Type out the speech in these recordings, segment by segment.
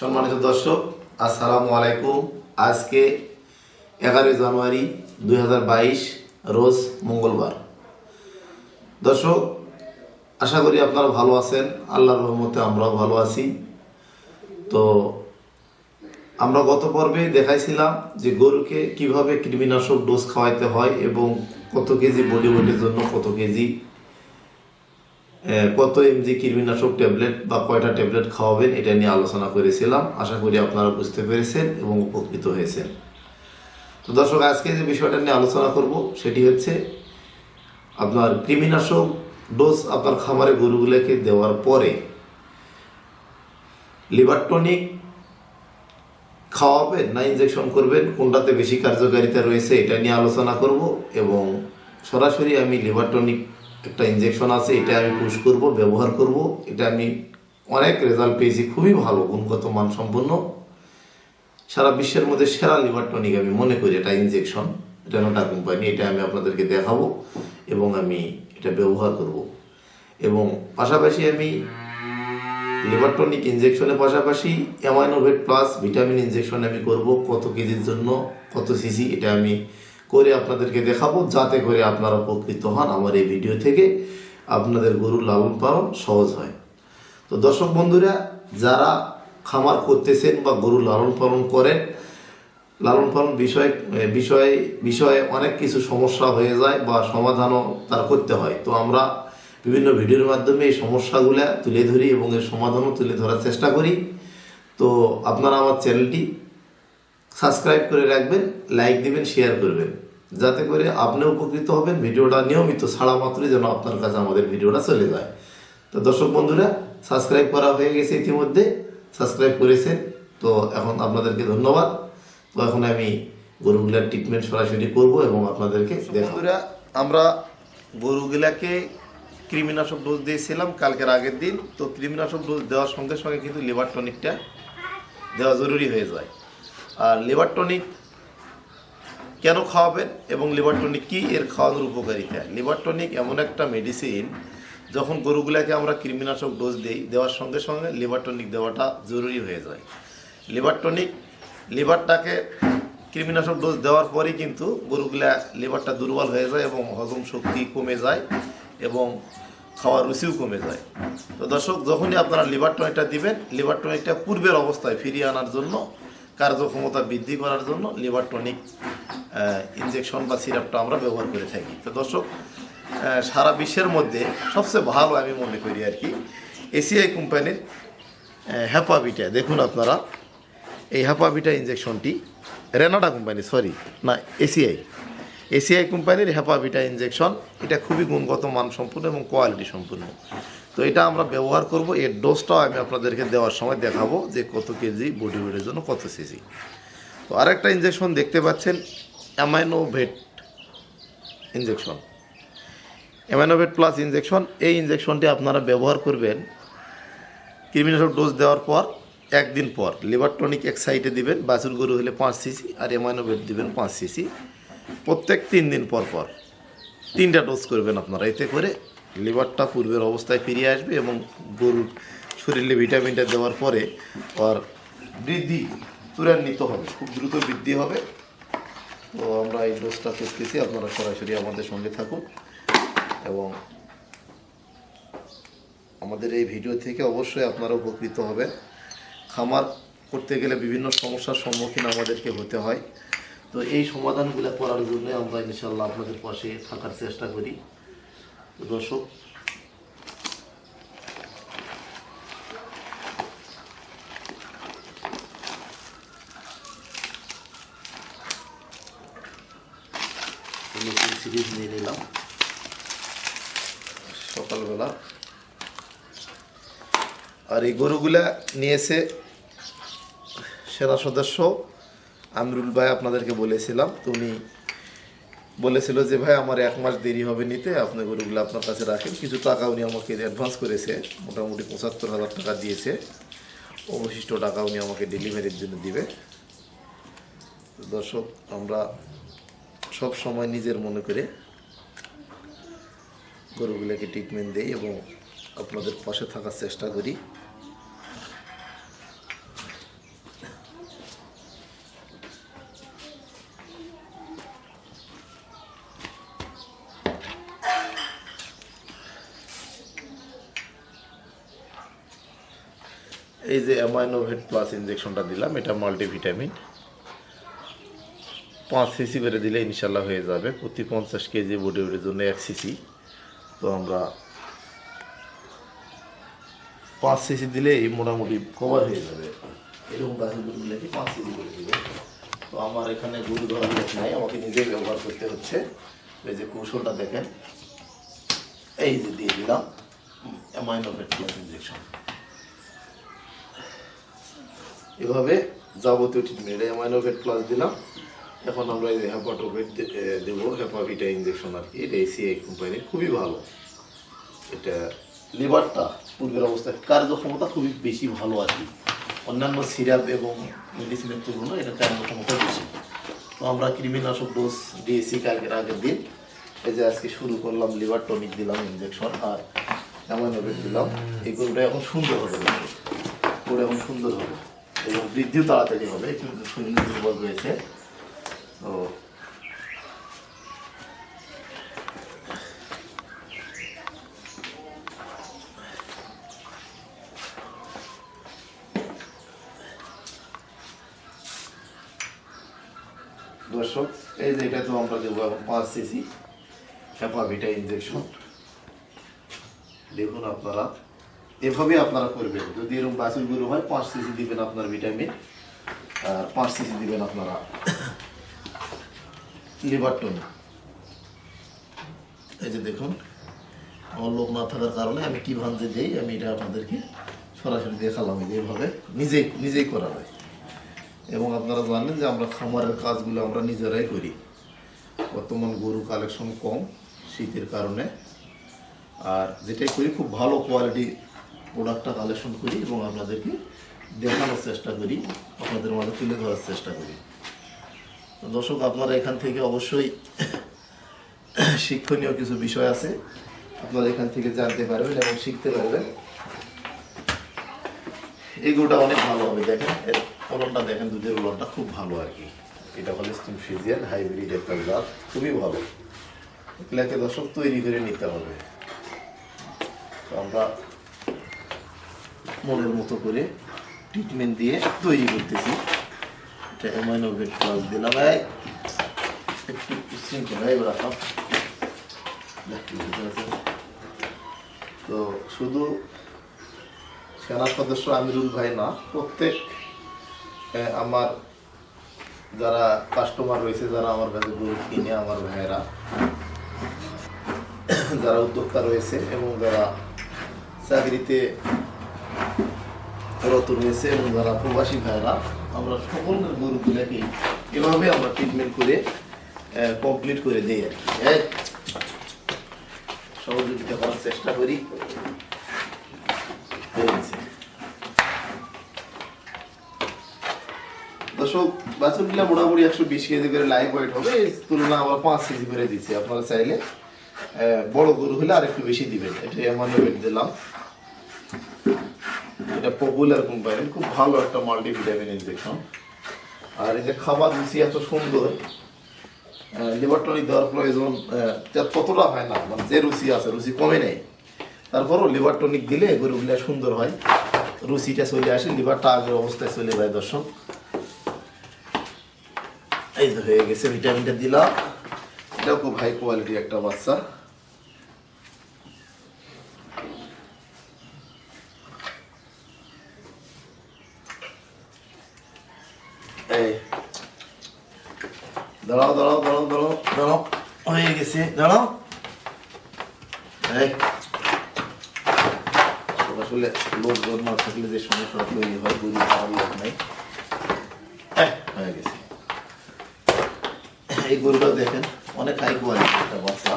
সম্মানিত দর্শক, আসসালামু আলাইকুম। আজকে এগারোই জানুয়ারি দু হাজার বাইশ, রোজ মঙ্গলবার। দর্শক, আশা করি আপনারা ভালো আছেন, আল্লাহর রহমতে আমরাও ভালো আছি। তো আমরা গত পর্বে দেখাইছিলাম যে গরুকে কীভাবে কৃমিনাশক ডোজ খাওয়াইতে হয় এবং কত কেজি বডি ওয়েটের জন্য কত কেজি কত এমজি কৃমিনাশক ট্যাবলেট বা কয়টা ট্যাবলেট খাওয়াবেন, এটা নিয়ে আলোচনা করেছিলাম। আশা করি আপনারা বুঝতে পেরেছেন এবং উপকৃত হয়েছেন। তো দর্শক, আজকে যে বিষয়টা নিয়ে আলোচনা করব, সেটি হচ্ছে আপনার কৃমিনাশক ডোজ আপনার খামারে গরুগুলোকে দেওয়ার পরে লিভার টনিক খাওয়াবেন না ইনজেকশন করবেন? কোনটাতে বেশি কার্যকারিতা রয়েছে, এটা নিয়ে আলোচনা করব এবং সরাসরি আমি লিভার টনিক একটা ইনজেকশন আছে, এটা আমি পুশ করব, ব্যবহার করব, এটা আমি অনেক রেজাল্ট পেয়েছি, খুবই ভালো, গুণগত মানসম্পন্ন। সারা বিশ্বের মধ্যে সেরা লিভার টনিক আমি মনে করি, এটা ইনজেকশন এটা নোটা কোম্পানি এটা আমি আপনাদেরকে দেখাবো এবং আমি এটা ব্যবহার করব। এবং পাশাপাশি আমি লিভার টনিক ইনজেকশনের পাশাপাশি অ্যামাইনোভেট প্লাস ভিটামিন ইনজেকশন আমি করব, কত কেজির জন্য, কত সিসি এটা আমি করে আপনাদেরকে দেখাবো, যাতে করে আপনারা উপকৃত হন। আমার এই ভিডিও থেকে আপনাদের গরুর লালন পালন সহজ হয়। তো দর্শক বন্ধুরা, যারা খামার করতেছেন বা গরু লালন পালন করেন, লালন পালন বিষয়ে বিষয়ে বিষয়ে অনেক কিছু সমস্যা হয়ে যায় বা সমাধানও তার করতে হয়। তো আমরা বিভিন্ন ভিডিওর মাধ্যমে এই সমস্যাগুলো তুলে ধরি এবং এর সমাধানও তুলে ধরার চেষ্টা করি। তো আপনারা আমার চ্যানেলটি সাবস্ক্রাইব করে রাখবেন, লাইক দিবেন, শেয়ার করবেন। যাতে করে আপনি উপকৃত হবেন ভিডিওটা নিয়মিত ছাড়া মাত্রই যেন আপনার কাছে আমাদের ভিডিওটা চলে যায়। তো দর্শক বন্ধুরা সাবস্ক্রাইব করা হয়ে গেছে ইতিমধ্যে সাবস্ক্রাইব করেছেন তো এখন আপনাদেরকে ধন্যবাদ। তো এখন আমি গরুগুলার ট্রিটমেন্ট সরাসরি করব এবং আপনাদেরকে দেখাবো। আমরা গরুগুলাকে কৃমিনাশক ডোজ দিয়েছিলাম কালকের আগের দিন। তো কৃমিনাশক ডোজ দেওয়ার সঙ্গে সঙ্গে কিন্তু লিভার টনিকটা দেওয়া জরুরি হয়ে যায়। আর লিভার টনিক কেন খাওয়াবেন এবং লিভার টনিক কী এর খাওয়ানোর উপকারিতা? লিভার টনিক এমন একটা মেডিসিন যখন গরুগুলাকে আমরা কৃমিনাশক ডোজ দিই, দেওয়ার সঙ্গে সঙ্গে লিভার টনিক দেওয়াটা জরুরি হয়ে যায়। লিভার টনিক লিভারটাকে কৃমিনাশক ডোজ দেওয়ার পরেই কিন্তু গরুগুলা লিভারটা দুর্বল হয়ে যায় এবং হজম শক্তি কমে যায় এবং খাওয়ার রুচিও কমে যায়। তো দর্শক, যখনই আপনারা লিভার টনিকটা দিবেন লিভার টনিকটা পূর্বের অবস্থায় ফিরিয়ে আনার জন্য কার্যক্ষমতা বৃদ্ধি করার জন্য লিভার টনিক ইনজেকশন বা সিরাপটা আমরা ব্যবহার করে থাকি। তো দর্শক সারা বিশ্বের মধ্যে সবচেয়ে ভালো আমি মনে করি আর কি, এসিআই কোম্পানির হ্যাপাবিটা দেখুন আপনারা, এই হ্যাপাবিটা ইনজেকশনটি রেনাডা কোম্পানি সরি না, এসিআই। এসিআই কোম্পানির হ্যাপাবিটা ইনজেকশন এটা খুবই গুণগত, মানসম্পন্ন এবং কোয়ালিটি সম্পূর্ণ তো এটা আমরা ব্যবহার করব। এর ডোজটাও আমি আপনাদেরকে দেওয়ার সময় দেখাবো যে কত কেজি বডি ওয়েটের জন্য কত সিসি তো আরেকটা ইঞ্জেকশন দেখতে পাচ্ছেন Aminovet injection Aminovet plus injection এই ইঞ্জেকশনটি আপনারা ব্যবহার করবেন কৃমিনাশক ডোজ দেওয়ার পর, একদিন পর। লিভার টনিক এক সাইডে দিবেন, বাছুর গরু হলে পাঁচ সিসি আর এমাইনোভেট দিবেন পাঁচ সিসি প্রত্যেক তিন দিন পর পর তিনটা ডোজ করবেন আপনারা, এতে করে লিভারটা পূর্বের অবস্থায় ফিরিয়ে আসবে এবং গরুর শরীরে ভিটামিনটা দেওয়ার পরে আর বৃদ্ধি ত্বরান্বিত হবে, খুব দ্রুত বৃদ্ধি হবে। তো আমরা এই ডোজটা করতেছি আপনারা সরাসরি আমাদের সঙ্গে থাকুন এবং আমাদের এই ভিডিও থেকে অবশ্যই আপনারা উপকৃত হবেন। খামার করতে গেলে বিভিন্ন সমস্যার সম্মুখীন আমাদেরকে হতে হয়। তো এই সমাধানগুলো করার জন্য আমরা ইনশাল্লাহ আপনাদের পাশে থাকার চেষ্টা করি। দর্শক নিয়ে নিলাম সকালবেলা আর এই গরুগুলা নিয়েছে সেনা সদস্য আমরুল ভাই, আপনাদেরকে বলেছিলাম, তো উনি বলেছিল যে, ভাই, আমার এক মাস দেরি হবে নিতে, আপনি গরুগুলো আপনার কাছে রাখেন। কিছু টাকা উনি আমাকে অ্যাডভান্স করেছে, মোটামুটি পঁচাত্তর হাজার টাকা দিয়েছে। অবশিষ্ট টাকা উনি আমাকে ডেলিভারির জন্য দিবে। দর্শক, আমরা সব সময় নিজের মনে করে গরুগুলোকে ট্রিটমেন্ট দিই এবং আপনাদের পাশে থাকার চেষ্টা করি এই যে অ্যামাইনোভেট প্লাস ইনজেকশনটা দিলাম, এটা মাল্টিভিটামিন পাঁচ সিসি করে দিলে ইনশাল্লাহ হয়ে যাবে। প্রতি পঞ্চাশ কেজি বডি ওয়েটের জন্য এক সিসি তো আমরা পাঁচ সিসি দিলে এই মোটামুটি কভার হয়ে যাবে। এরকম গাছের গরুগুলোকে পাঁচ সিসি করে দিবে। তো আমার এখানে গরু লোক নাই, আমাকে নিজে ব্যবহার করতে হচ্ছে। এই যে কৌশলটা দেখেন। এই যে দিয়ে দিলাম অ্যামাইনোভেট প্লাস ইনজেকশন এভাবে যাবতীয় ট্রিটমেন্ট অ্যামাইনোভেট প্লাস দিলাম। এখন আমরা এই হ্যাপাটোভেট দেবো। হ্যাপাভিটা ইনজেকশন আর কি। এটা এসিআই কোম্পানির খুবই ভালো। এটা লিভারটা, পূর্বের অবস্থায় কার্যক্ষমতা খুবই বেশি ভালো আর কি। অন্যান্য সিরাপ এবং মেডিসিনের তুলনায় এটা কার্যক্ষমতা বেশি। তো আমরা কৃমিনাশক ডোজ দিয়েছি কালকের আগের দিন। এই যে আজকে শুরু করলাম লিভার টনিক দিলাম ইনজেকশন আর অ্যামাইনোভেট দিলাম। এই গরুটা এখন সুন্দর হবে। গরু এখন সুন্দর হবে। এবং বৃদ্ধিও তাড়াতাড়ি হবে, কিন্তু শরীর দুর্বল রয়েছে। তো দর্শক, এই যে এটা তো আমরা দেবো এখন পাঁচ সিসি হ্যাপাভিটা ইনজেকশন দেখুন আপনারা। এভাবে আপনারা করবেন। যদি এরকম বাছুর গরু হয়, পাঁচ সিসি দিবেন আপনার ভিটামিন, আর পাঁচ সিসি দিবেন আপনারা লিভার টনিক এই যে দেখুন, আমার লোক না থাকার কারণে আমি কি ভাঙতে যাই আমি এটা আপনাদেরকে সরাসরি দেখালাম এই যে এভাবে। নিজেই নিজেই করা যায় এবং আপনারা জানেন যে আমরা খামারের কাজগুলো আমরা নিজেরাই করি। বর্তমান গরু কালেকশন কম, শীতের কারণে। আর যেটাই করি, খুব ভালো কোয়ালিটি প্রোডাক্টটা কালেকশন করি এবং আপনাদেরকে দেখানোর চেষ্টা করি, আপনাদের মাঝে তুলে ধরার চেষ্টা করি। দর্শক, আপনারা এখান থেকে অবশ্যই শিক্ষণীয় কিছু বিষয় আছে, আপনারা এখান থেকে জানতে পারবেন এবং শিখতে পারবেন। এগুলোটা অনেক ভালো হবে, দেখেন, এর ফলনটা দেখেন, দুধের ফলনটা খুব ভালো আর কি। এটা হলো স্টিম ফিজিয়ান হাইব্রিড একটা জাত খুবই ভালো। এগুলাকে দর্শক তৈরি করে নিতে হবে। আমরা মনের মতো করে ট্রিটমেন্ট দিয়ে তৈরি করতেছি। এটা অ্যামাইনোভেট প্লাস দিলাম। এই, একটু শৃঙ্খলায় রাখা তো শুধু সেনা সদস্য আমিরুল ভাই না প্রত্যেক আমার যারা কাস্টমার রয়েছে যারা আমার কাছে গরু কিনে আমার ভাইয়েরা যারা উদ্যোক্তা রয়েছে এবং যারা চাকরিতে রত রয়েছে এবং যারা প্রবাসী ভাইয়েরা আমরা সকল গরুগুলোকে এভাবে আমরা ট্রিটমেন্ট করে কমপ্লিট করে দিই আর কি। সহযোগিতা করার চেষ্টা করি। দর্শক মোটামুটি একশো বিশ কেজি করে লাইভ ওয়েট হবে এই তুলনা আবার পাঁচ কেজি করে দিচ্ছি আপনারা চাইলে বড় গরু হলে আর একটু বেশি দিবেন, এটাই আমার দিলাম। এটা পপুলার কোম্পানির খুব ভালো একটা মাল্টিভিটামিন ইনজেকশন আর এই যে খাবার রুচি এত সুন্দর। লিভার টনিক দেওয়ার প্রয়োজন ততটা হয় না মানে যে রুচি আছে, রুচি কমে নেই। তারপরও লিভার টনিক দিলে গরুগুলা সুন্দর হয়। রুচিটা চলে আসে লিভারটা আগের অবস্থায় চলে যায়, দর্শক। এই তো হয়ে গেছে ভিটামিনটা দিলাম। এটাও খুব হাই কোয়ালিটি একটা বাচ্চা এই দাঁড়াও দাঁড়াও দাঁড়াও দাঁড়াও দাঁড়াও। হয়ে গেছে দাঁড়াও। এই। আসলে লোকজন না থাকলে যে সমস্যা তৈরি হয় গরু খাওয়ার লোক নেই। হয়ে গেছে। এই গরুটা দেখেন অনেক হাই কোয়ালিটি একটা বাচ্চা।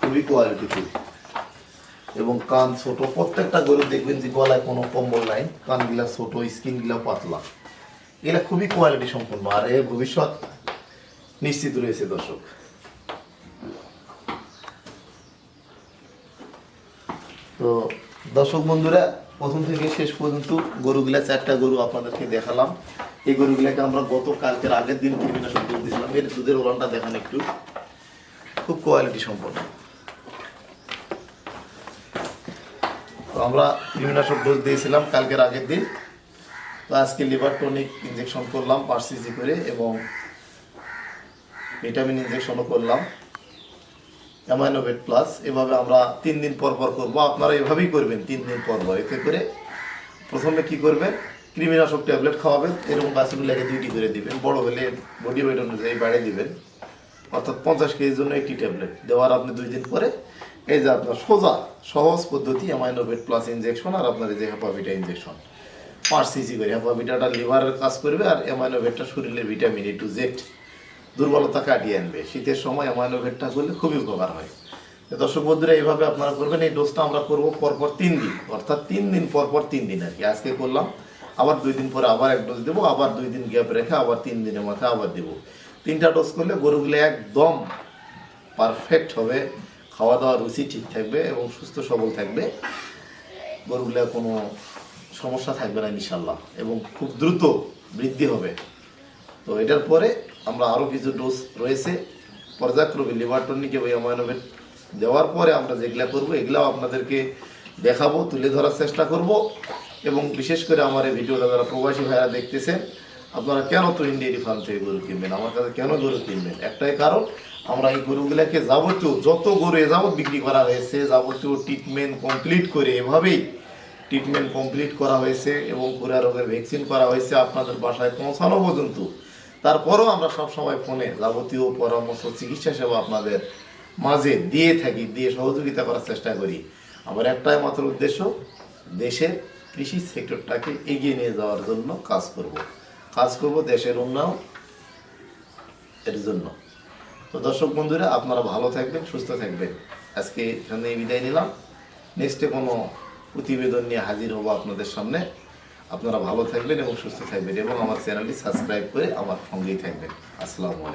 খুবই কোয়ালিটি ফুল এবং কান ছোট, প্রত্যেকটা গরু দেখবেন যে গলায় কোনো কম্বল নাই, কানগুলা ছোট স্কিনগুলা পাতলা। এগুলা খুবই কোয়ালিটি সম্পন্ন, আর এর ভবিষ্যৎ নিশ্চিত রয়েছে, দর্শক। তো দর্শক বন্ধুরা, প্রথম থেকে শেষ পর্যন্ত গরুগুলা, চারটা গরু আপনাদেরকে দেখালাম। এই গরুগুলাকে আমরা গত কালকের আগের দিন কীটনাশক দিয়েছিলাম। এর দুধের ওলানটা দেখান একটু। খুব কোয়ালিটি সম্পন্ন। আমরা কৃমিনাশক ডোজ দিয়েছিলাম কালকের আগের দিন। তো আজকে লিভার টনিক ইঞ্জেকশন করলাম, পাঁচ সিজি করে, এবং ভিটামিন ইঞ্জেকশনও করলাম। অ্যামাইনোভেট প্লাস এভাবে আমরা তিন দিন পর পর করব। আপনারা এভাবেই করবেন, তিন দিন পর পর। এতে করে প্রথমে কি করবেন, কৃমিনাশক ট্যাবলেট খাওয়াবেন, এরকম বাচ্চাগুলোকে দুইটি করে দিবেন। বড় হলে বডি ওয়েট অনুযায়ী বাড়িয়ে দিবেন। অর্থাৎ পঞ্চাশ কেজির জন্য একটি ট্যাবলেট দেওয়ার আপনি দুই দিন পরে এই যে আপনার সোজা, সহজ পদ্ধতি অ্যামাইনোভেট প্লাস ইনজেকশন আর আপনার এই যে হ্যাপাভিটা ইনজেকশন পাঁচ সিসি করে হ্যাপাভিটাটা লিভারের কাজ করবে আর অ্যামাইনোভেটটা শরীরের ভিটামিন এ টু জেড দুর্বলতা কাটিয়ে আনবে। শীতের সময় অ্যামাইনোভেটটা করলে খুবই উপকার হয়। দর্শক বন্ধুরা, এইভাবে আপনারা করবেন। এই ডোজটা আমরা করব পরপর তিন দিন। অর্থাৎ তিন দিন পরপর তিন দিন আর কি। আজকে করলাম, আবার দুই দিন পরে আবার এক ডোজ দেবো, আবার দুই দিন গ্যাপ রেখে আবার তিন দিনের মাথায় আবার দেবো। তিনটা ডোজ করলে গরুগুলো একদম পারফেক্ট হবে। খাওয়া দাওয়া রুচি ঠিক থাকবে এবং সুস্থ, সবল থাকবে। গরুগুলো কোনো সমস্যা থাকবে না ইনশাল্লাহ এবং খুব দ্রুত বৃদ্ধি হবে। তো এটার পরে আমরা আরও কিছু ডোজ রয়েছে। পর্যায়ক্রমে লিভার টনিকে ওই অ্যামাইনোভেট দেওয়ার পরে আমরা যেগুলা করব, এগুলাও আপনাদেরকে দেখাবো, তুলে ধরার চেষ্টা করব। এবং বিশেষ করে আমার এই ভিডিওটা যারা প্রবাসী ভাইরা দেখতেছেন, আপনারা কেন তো ইন্ডিয়ারি ফার্ম থেকে গরু কিনবেন? আমার কাছে কেন গরু কিনবেন? একটাই কারণ আমরা এই গরুগুলাকে যাবতীয় যত গরু এ যাবত বিক্রি করা হয়েছে, যাবতীয় ট্রিটমেন্ট কমপ্লিট করে এভাবেই ট্রিটমেন্ট কমপ্লিট করা হয়েছে এবং পুরা রোগের ভ্যাকসিন করা হয়েছে আপনাদের বাসায় পৌঁছানো পর্যন্ত। তারপরেও আমরা সব সময় ফোনে যাবতীয় পরামর্শ, চিকিৎসা সেবা আপনাদের মাঝে দিয়ে থাকি, দিয়ে সহযোগিতা করার চেষ্টা করি। আমার একটাই মাত্র উদ্দেশ্য, দেশের কৃষি সেক্টরটাকে এগিয়ে নিয়ে যাওয়ার জন্য কাজ করব। কাজ করব দেশের উন্নয়ন এর জন্য। তো দর্শক বন্ধুরা, আপনারা ভালো থাকবেন, সুস্থ থাকবেন। আজকে এখানে বিদায় নিলাম। নেক্সটে কোনো প্রতিবেদন নিয়ে হাজির হব আপনাদের সামনে। আপনারা ভালো থাকবেন এবং সুস্থ থাকবেন এবং আমার চ্যানেলটি সাবস্ক্রাইব করে আমার সঙ্গেই থাকবেন। আসসালামু আলাইকুম।